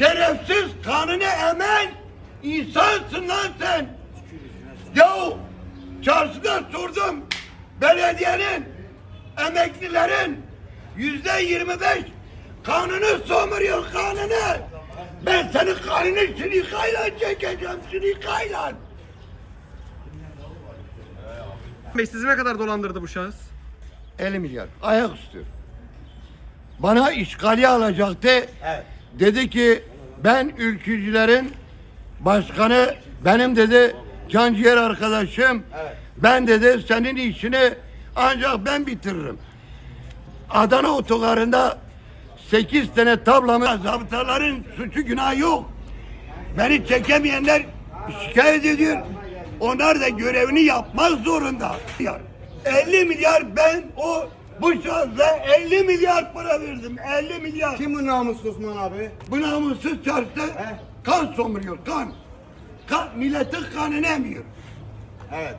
Şerefsiz kanını emen insansın lan sen. Yahu çarşıda sordum. Belediyenin, emeklilerin yüzde yirmi beş kanını somuruyor kanını. Ben senin kanını sinikayla çekeceğim sinikayla. Bey sizi ne kadar dolandırdı bu şahıs? 50 milyar ayaküstü. Bana işgali alacaktı. Evet. Dedi ki ben ülkücülerin başkanı benim dedi canciğer arkadaşım. Evet. Ben dedi senin işini ancak ben bitiririm. Adana otogarında 8 tane tablamı zabıtaların suçu günahı yok. Beni çekemeyenler şikayet ediyor. Onlar da görevini yapmak zorunda. 50 milyar ben o bu şahsa 50 milyar para verdim. 50 milyar. Kim bu namuslu Osman abi? Bu namussuz çarşıda He. kan somuruyor kan. kan milletin kanını emiyor. Evet.